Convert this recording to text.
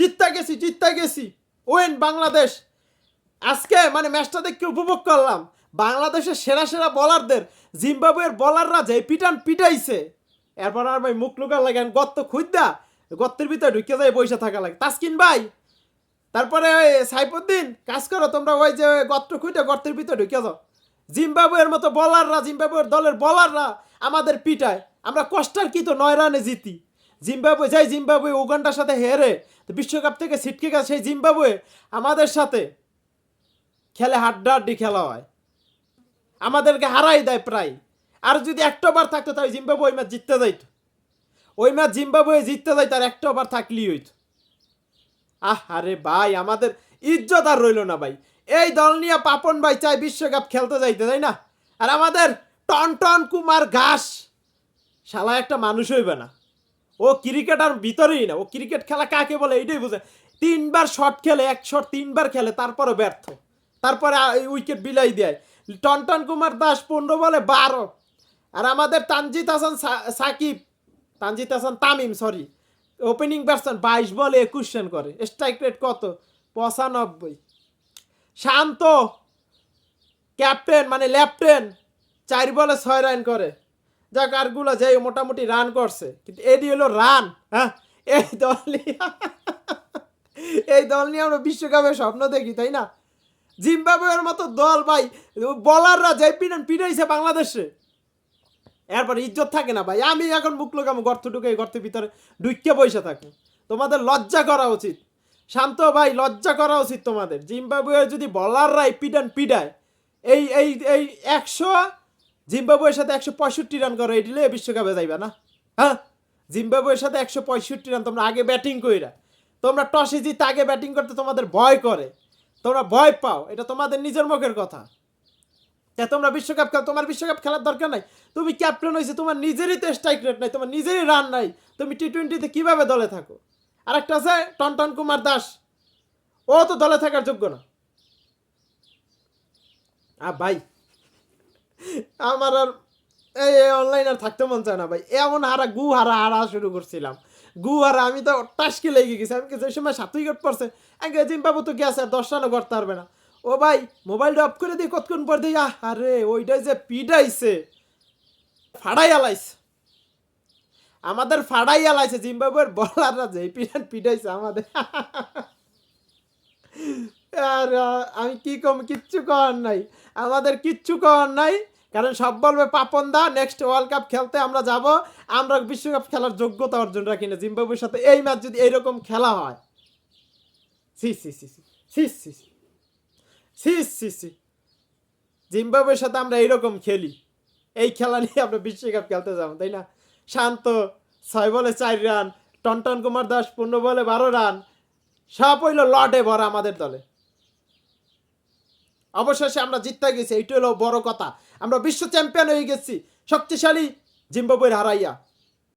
জিততে গেছি জিততে গেছি। ওয়েন বাংলাদেশ। আজকে মানে ম্যাচটা দেখে উপভোগ করলাম। বাংলাদেশের সেরা সেরা বলারদের জিম্বাবুয়ের বলাররা যে পিটান পিটাইছে। এরপর আর ভাই মুখ লুকার লাগেন গত্ত খুঁজদা গত্তের ভিতরে ঢুকে যায় বসে থাকা লাগে। তাসকিন ভাই, তারপরে ওই সাইফুদ্দিন, কাজ করো, তোমরা ওই যে গর্ত খুঁজে গর্তের ভিতরে ঢুকে যাও। জিম্বাবুয়ের মতো বলাররা জিম্বাবুয়ের দলের বলাররা আমাদের পিটায়। আমরা কষ্টের কি তো নয় রানে জিতি। জিম্বাবুয়ে, যাই জিম্বাবুয়ে উগান্ডার সাথে হেরে বিশ্বকাপ থেকে ছিটকে গেছে, সেই জিম্বাবুয়ে আমাদের সাথে খেলে হাড্ডাহাড্ডি খেলা হয়। আমাদেরকে হারাই দেয় প্রায়। আর যদি একটা বার থাকতো তাই জিম্বাবুয়ে ওই ম্যাচ জিততে যাইতো। ওই ম্যাচ জিম্বাবুয়ে জিততে যাইতো আর একটা বার থাকলেই হইতো। আহ, আরে ভাই, আমাদের ইজ্জত আর রইল না ভাই। এই দল নিয়ে পাপন ভাই চাই বিশ্বকাপ খেলতে যাইতে, তাই না? আর আমাদের টন টন কুমার ঘাস শালা একটা মানুষ হইবে না। ও ক্রিকেটার ভিতরেই না, ও ক্রিকেট খেলা কাকে বলে এইটাই বুঝে। তিনবার শট খেলে, এক শট তিনবার খেলে, তারপরে ব্যর্থ। তারপরে উইকেট বিলাই দেয়। টনটন কুমার দাস পনেরো বলে বারো। আর আমাদের Tanzid Hasan Sakib Tanzid Hasan Tamim sorry opening batsman বাইশ বলে একুশ রান করে। স্ট্রাইক রেট কত? পঁচানব্বই। শান্ত ক্যাপ্টেন মানে লেফটেন চার বলে ছয় রান করে। যাক আরগুলো যে মোটামুটি রান করছে। কিন্তু এটি হলো রান হ্যাঁ? এই দল নিয়ে এই দল নিয়ে আমরা বিশ্বকাপের স্বপ্ন দেখি, তাই না? জিম্বাবুয়ের মতো দল, ভাই। বলাররা যে পিটান পিটাইছে বাংলাদেশে। এরপর ইজ্জত থাকে না, ভাই। আমি এখন মুখ লোক আমি গর্ত ঢুকে গর্তের ভিতরে ঢুকিয়ে বসে থাকি। তোমাদের লজ্জা করা উচিত। শান্ত ভাই, লজ্জা করা উচিত তোমাদের। জিম্বাবুয়ের যদি বলাররাই পিটান পিটায় এই এই এই একশো জিম্বাবুয়ের সাথে একশো পঁয়ষট্টি রান করো দিলে বিশ্বকাপে যাইবা না? হ্যাঁ? জিম্বাবুয়ের সাথে একশো পঁয়ষট্টি রান, তোমরা আগে ব্যাটিং কইরা। তোমরা টসে জিতে আগে ব্যাটিং করতে তোমাদের ভয় করে। তোমরা ভয় পাও, এটা তোমাদের নিজের মুখের কথা। তা তোমরা বিশ্বকাপ খেল, তোমার বিশ্বকাপ খেলার দরকার নাই? তুমি ক্যাপ্টেন হয়েছে তোমার নিজেরই তো স্ট্রাইক রেট নাই, তোমার নিজেরই রান নাই। তুমি টি টোয়েন্টিতে কীভাবে দলে থাকো? আরেকটা আছে, টনটন কুমার দাস। ও তো দলে থাকার যোগ্য না। আ, ভাই আমার আর এই অনলাইন আর থাকতে মন চায় না ভাই। এমন হারা গু হারা হারা শুরু করছিলাম। গু হারা, আমি তো টাসকে লেগে গেছি। আমি যে সময় সাত উইকেট পড়ছে আগে জিম্বাবু তো গেছে আর দশ রানও করতে পারবে না। ও ভাই, মোবাইলটা অফ করে দিই, কতক্ষণ পর দিই? আহ আরে ওইটাই যে পিডাইছে ফাড়াই আলাইছে। আমাদের ফাড়াই আলাইছে, জিম্বাবুয়ের বলাররা যে পিডান পিডাইছে আমাদের। আর, আমি কি কম, কিচ্ছু করার নাই। আমাদের কিচ্ছু করার নাই। কারণ সব বলবে Papon da next World Cup খেলতে আমরা যাব আমরা বিশ্বকাপ খেলার যোগ্যতা অর্জন রাখি না জিম্বাবুয়ের সাথে এই ম্যাচ যদি এইরকম খেলা হয় সি সি সি সি সি সি সি জিম্বাবুয়ের সাথে আমরা এইরকম খেলি এই খেলা নিয়ে আমরা বিশ্বকাপ খেলতে যাব তাই না শান্ত ছয় বলে চার রান টনটন কুমার দাস পনেরো বলে বারো রান সব হইল লটে ভরা আমাদের দলে অবশেষে আমরা জিততে গেছি এইটা হলো বড় কথা আমরা বিশ্ব চ্যাম্পিয়ন হয়ে গেছি। শক্তিশালী জিম্বাবুয়ের হারাইয়া।